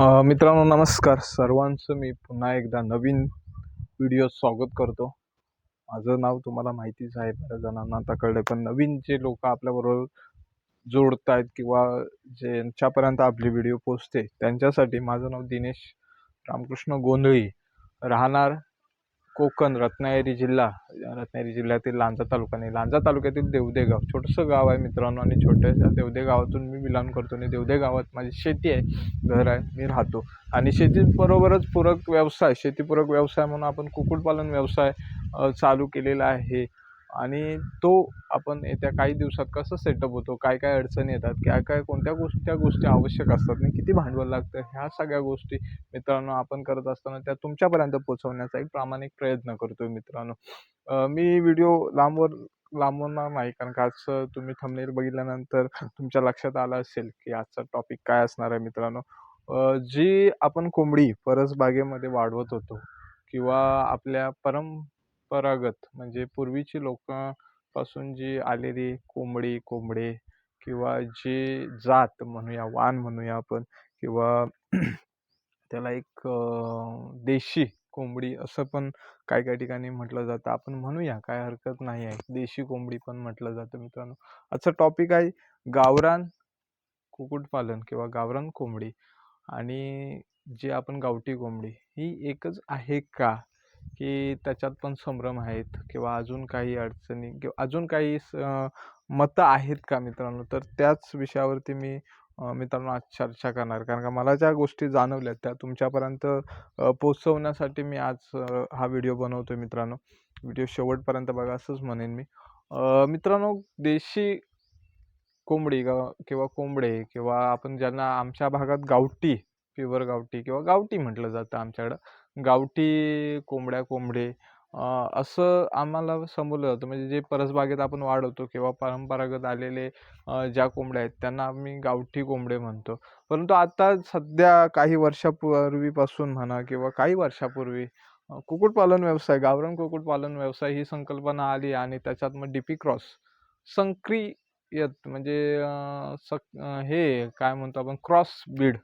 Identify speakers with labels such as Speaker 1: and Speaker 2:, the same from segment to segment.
Speaker 1: मित्रांनो नमस्कार. सर्वांचं मी पुन्हा एकदा नवीन व्हिडिओ स्वागत करतो. माझं नाव तुम्हाला माहितीच आहे बऱ्याच जणांना आता कळलं पण नवीन जे लोक आपल्याबरोबर जोडत आहेत किंवा ज्यांच्यापर्यंत आपली व्हिडिओ पोचते त्यांच्यासाठी माझं नाव दिनेश रामकृष्ण गोंधळी राहणार. कोकण रत्नागिरी जिल्हा रत्नागिरी जिल्ह्यातील लांजा तालुका नाही लांजा तालुक्यातील देवदे गाव. छोटंसं गाव आहे मित्रांनो आणि छोट्याशा देवदे गावातून मी बिलॉंग करतो आणि देवदे गावात माझी शेती आहे घर आहे मी राहतो. आणि शेतीबरोबरच पूरक व्यवसाय शेतीपूरक व्यवसाय म्हणून आपण कुक्कुटपालन व्यवसाय चालू केलेला आहे. आणि तो आपण येत्या काही दिवसात कसं सेटअप होतो काय काय अडचणी येतात काय काय कोणत्या गोष्टी गोष्टी आवश्यक असतात आणि किती भांडवल लागतं ह्या सगळ्या गोष्टी मित्रांनो आपण करत असताना त्या तुमच्यापर्यंत पोहोचवण्याचा एक प्रामाणिक प्रयत्न करतो मित्रांनो. मी व्हिडिओ लांबवर लांबवणार नाही कारण का आजचं तुम्ही थंबनेल बघितल्यानंतर तुमच्या लक्षात आलं असेल की आजचा टॉपिक काय असणार आहे मित्रांनो. जी आपण कोंबडी परसबागेमध्ये वाढवत होतो किंवा आपल्या परम परंपरागत म्हणजे पूर्वीची लोकांपासून जी आलेली कोंबडी कोंबडे किंवा जी जात म्हणूया वाण म्हणूया आपण किंवा त्याला एक देशी कोंबडी असं पण काही काही ठिकाणी म्हटलं जातं. आपण म्हणूया काय हरकत नाही आहे. देशी कोंबडी पण म्हटलं जातं मित्रांनो. असं टॉपिक आहे गावरान कुक्कुटपालन किंवा गावरान कोंबडी आणि जी आपण गावठी कोंबडी ही एकच आहे का? की त्याच्यात पण संभ्रम आहेत किंवा अजून काही अडचणी किंवा अजून काही स मतं आहेत का मित्रांनो? तर त्याच विषयावरती मी मित्रांनो आज चर्चा करणार. कारण का मला ज्या गोष्टी जाणवल्या त्या तुमच्यापर्यंत पोचवण्यासाठी मी आज हा व्हिडिओ बनवतो मित्रांनो. व्हिडिओ शेवटपर्यंत बघा असंच म्हणेन मी. मित्रांनो देशी कोंबडी गा किंवा कोंबडे किंवा आपण ज्यांना आमच्या भागात गावठी प्युअर गावठी किंवा गावठी म्हटलं जातं आमच्याकडं गावठी कोंबड्या कोंबडे अ, असं आम्हाला संबोधलं जातं म्हणजे जे परसबागेत आपण वाढवतो किंवा परंपरागत आलेले अ, ज्या कोंबड्या आहेत त्यांना आम्ही गावठी कोंबडे म्हणतो. परंतु आता सध्या काही वर्षापूर्वीपासून म्हणा किंवा काही वर्षापूर्वी अ, कुक्कुटपालन व्यवसाय गावरान कुक्कुटपालन व्यवसाय ही संकल्पना आली आणि त्याच्यात मग डीपी क्रॉस संक्रियत म्हणजे अ, सक हे काय म्हणतो आपण क्रॉस ब्रीड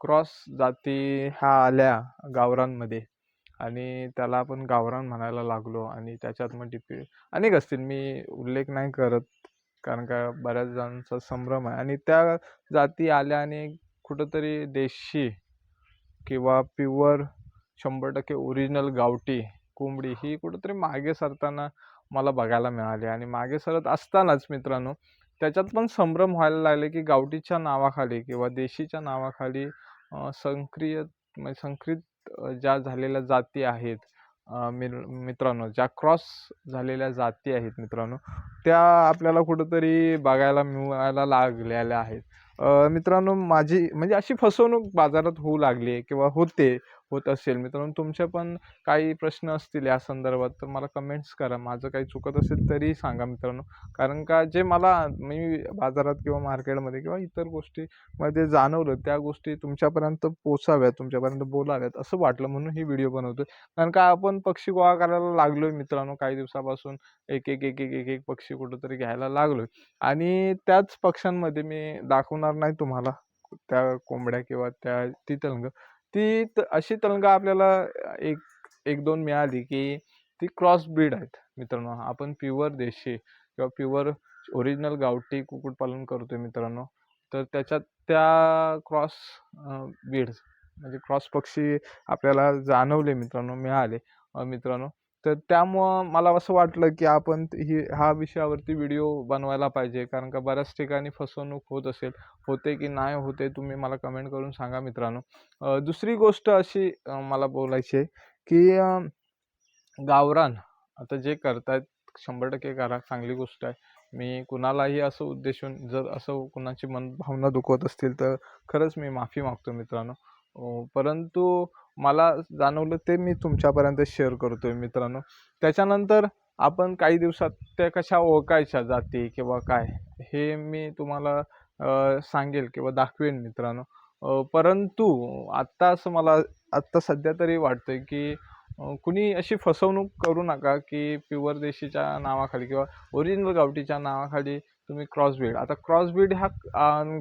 Speaker 1: क्रॉस जाती ह्या आल्या गावरांमध्ये आणि त्याला आपण गावरान म्हणायला लागलो आणि त्याच्यात मग डीपी अनेक असतील. मी उल्लेख नाही करत कारण का बऱ्याच जणांचा संभ्रम आहे आणि त्या जाती आल्या आणि कुठंतरी देशी किंवा प्युअर शंभर टक्के ओरिजिनल गावठी कोंबडी ही कुठंतरी मागे सरताना मला बघायला मिळाली आणि मागे सरत असतानाच मित्रांनो त्याच्यात पण संभ्रम व्हायला लागले की गावठीच्या नावाखाली किंवा देशीच्या नावाखाली संक्रिय म्हणजे संकरित ज्या झालेल्या जाती आहेत मिर मित्रांनो ज्या क्रॉस झालेल्या जाती आहेत मित्रांनो त्या आपल्याला कुठंतरी बघायला मिळायला लागलेल्या आहेत. मित्रांनो माझी म्हणजे अशी फसवणूक बाजारात होऊ लागली आहे किंवा होते होत असेल. मित्रांनो तुमचे पण काही प्रश्न असतील या संदर्भात तर मला कमेंट्स करा. माझं काही चुकत असेल तरी सांगा मित्रांनो. कारण का जे मला मी बाजारात किंवा मार्केटमध्ये किंवा इतर गोष्टीमध्ये जाणवलं त्या गोष्टी तुमच्यापर्यंत पोचाव्यात तुमच्यापर्यंत बोलाव्यात असं वाटलं म्हणून ही व्हिडिओ बनवतोय. कारण का आपण पक्षी गोळा करायला लागलोय मित्रांनो काही दिवसापासून एक एक एक एक एक एक पक्षी कुठंतरी घ्यायला लागलोय. आणि त्याच पक्ष्यांमध्ये मी दाखवणार नाही तुम्हाला त्या कोंबड्या किंवा त्या तितलंग ती त- अशी तलंगा आपल्याला एक एक दोन मिळाली की ती क्रॉस ब्रीड आहेत मित्रांनो. आपण प्युअर देशी किंवा प्युअर ओरिजिनल गावठी कुक्कुटपालन करतोय मित्रांनो. तर त्याच्यात त्या क्रॉस ब्रीड म्हणजे क्रॉस पक्षी आपल्याला जाणवले मित्रांनो मिळाले. मित्रांनो तर त्यामुळं मला असं वाटलं की आपण ही हा विषयावरती व्हिडिओ बनवायला पाहिजे. कारण का बऱ्याच ठिकाणी फसवणूक होत असेल होते की नाही होते तुम्ही मला कमेंट करून सांगा मित्रांनो. दुसरी गोष्ट अशी मला बोलायची आहे की गावरान आता जे करतायत शंभर टक्के करा चांगली गोष्ट आहे. मी कुणालाही असं उद्देशून जर असं कुणाची मन भावना दुखवत असतील तर खरंच मी माफी मागतो मित्रांनो. परंतु मला जाणवलं ते मी तुमच्यापर्यंत शेअर करतो आहे मित्रांनो. त्याच्यानंतर आपण काही दिवसात त्या कशा ओळखायच्या जाती किंवा काय हे मी तुम्हाला सांगेल किंवा दाखवेन मित्रांनो. परंतु आत्ता असं मला आत्ता सध्या तरी वाटतंय की कुणी अशी फसवणूक करू नका की प्युअर देशीच्या नावाखाली किंवा ओरिजिनल गावठीच्या नावाखाली तुम्ही क्रॉसबीड आता क्रॉसबीड ह्या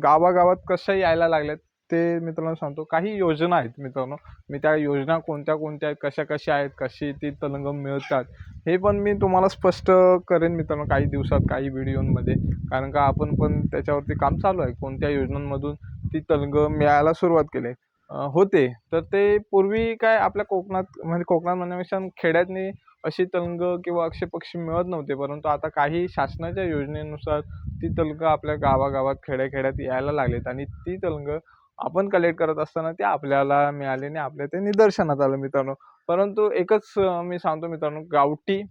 Speaker 1: गावागावात कशा यायला लागल्यात ते मित्रांनो सांगतो काही योजना आहेत मित्रांनो. मी त्या योजना कोणत्या कोणत्या आहेत कशा कशा आहेत कशी ती तलंग मिळतात हे पण मी तुम्हाला स्पष्ट करेन मित्रांनो काही दिवसात काही व्हिडिओमध्ये. कारण का आपण पण त्याच्यावरती काम चालू आहे. कोणत्या योजनांमधून ती तलंग मिळायला सुरुवात केली? आहे. होते. तर ते पूर्वी काय आपल्या कोकणात म्हणजे कोकणात म्हणण्यापेक्षा खेड्यातनी अशी तलंग किंवा अक्षय पक्षी मिळत नव्हते. परंतु आता काही शासनाच्या योजनेनुसार ती तलंग आपल्या गावागावात खेड्याखेड्यात यायला लागलेत. आणि ती तलंग आपण कलेक्ट करत असताना ते आपल्याला मिळाले आणि आपल्या ते निदर्शनात आलं मित्रांनो. परंतु एकच मी सांगतो मित्रांनो गावठी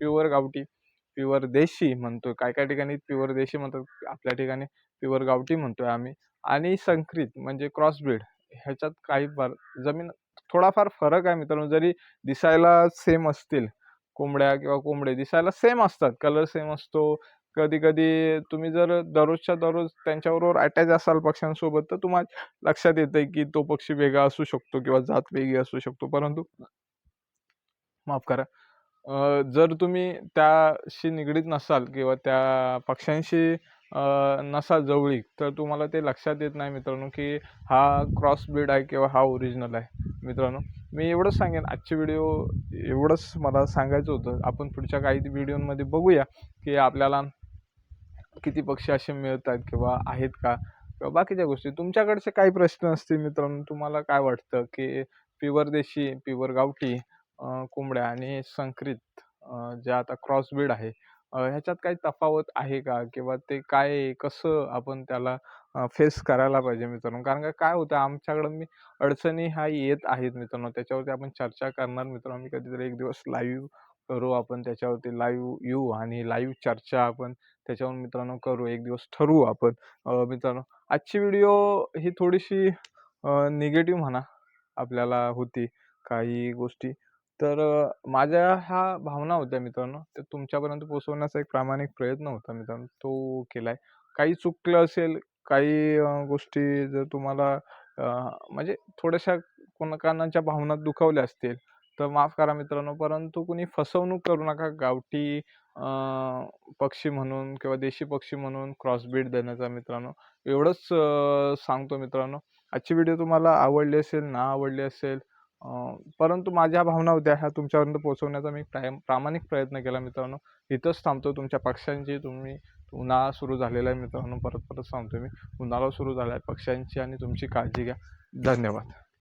Speaker 1: प्युअर गावठी प्युअर देशी म्हणतो काय काय ठिकाणी प्युअर देशी म्हणतात आपल्या ठिकाणी प्युअर गावठी म्हणतोय आम्ही. आणि संकरित म्हणजे क्रॉस ब्रीड ह्याच्यात काही फर जमीन थोडाफार फरक आहे मित्रांनो. जरी दिसायला सेम असतील कोंबड्या किंवा कोंबडे दिसायला सेम असतात कलर सेम असतो. कधी कधी तुम्ही जर दररोजच्या दररोज त्यांच्याबरोबर अटॅच असाल पक्ष्यांसोबत तर तुम्हाला लक्षात येतं की तो पक्षी वेगळा असू शकतो किंवा जात वेगळी असू शकतो. परंतु माफ करा. जर तुम्ही त्याशी निगडीत नसाल किंवा त्या पक्ष्यांशी नसाल जवळीक तर तुम्हाला ते लक्षात येत नाही मित्रांनो की हा क्रॉस ब्रीड आहे किंवा हा ओरिजिनल आहे. मित्रांनो मी एवढंच सांगेन. आजची व्हिडिओ एवढंच मला सांगायचं होतं. आपण पुढच्या काही व्हिडिओमध्ये बघूया की आपल्याला किती पक्षी असे मिळतात किंवा आहेत का? किंवा बाकीच्या गोष्टी. तुमच्याकडचे काही प्रश्न असतील मित्रांनो तुम्हाला काय वाटतं की प्युअर देशी प्युअर गावठी कोंबड्या आणि संकरित जे आता क्रॉस ब्रीड आहे ह्याच्यात काही तफावत आहे का? किंवा ते काय कसं आपण त्याला फेस करायला पाहिजे मित्रांनो? कारण का काय होतं आमच्याकडं मी अडचणी ह्या येत आहेत मित्रांनो. त्याच्यावरती आपण चर्चा करणार मित्रांनो. मी कधीतरी एक दिवस लाईव्ह करू आपण त्याच्यावरती लाईव्ह येऊ आणि लाईव्ह चर्चा आपण त्याच्यावर मित्रांनो करू. एक दिवस ठरवू आपण. मित्रांनो आजची व्हिडिओ ही थोडीशी निगेटिव्ह म्हणा आपल्याला होती काही गोष्टी. तर माझ्या ह्या भावना होत्या मित्रांनो त्या तुमच्यापर्यंत पोचवण्याचा एक प्रामाणिक प्रयत्न होता मित्रांनो तो केला आहे काही चुकलं असेल काही गोष्टी जर तुम्हाला म्हणजे थोड्याशा कोणाकानाच्या भावना दुखावल्या असतील तर माफ करा मित्रांनो परंतु कुणी फसवणूक करू नका. गावठी पक्षी म्हणून किंवा देशी पक्षी म्हणून क्रॉसब्रीड देण्याचा मित्रांनो. एवढंच सांगतो मित्रांनो. आजची व्हिडिओ तुम्हाला आवडली असेल ना आवडली असेल परंतु माझ्या भावना होत्या ह्या तुमच्यापर्यंत पोहोचवण्याचा मी प्राय- प्रामाणिक प्रयत्न केला मित्रांनो. इथंच थांबतो तुमच्या पक्ष्यांची तुम्ही उन्हाळा सुरू झालेला आहे मित्रांनो. परत परत सांगतो मी. उन्हाळा सुरू झाला आहे पक्ष्यांची आणि तुमची काळजी घ्या. धन्यवाद.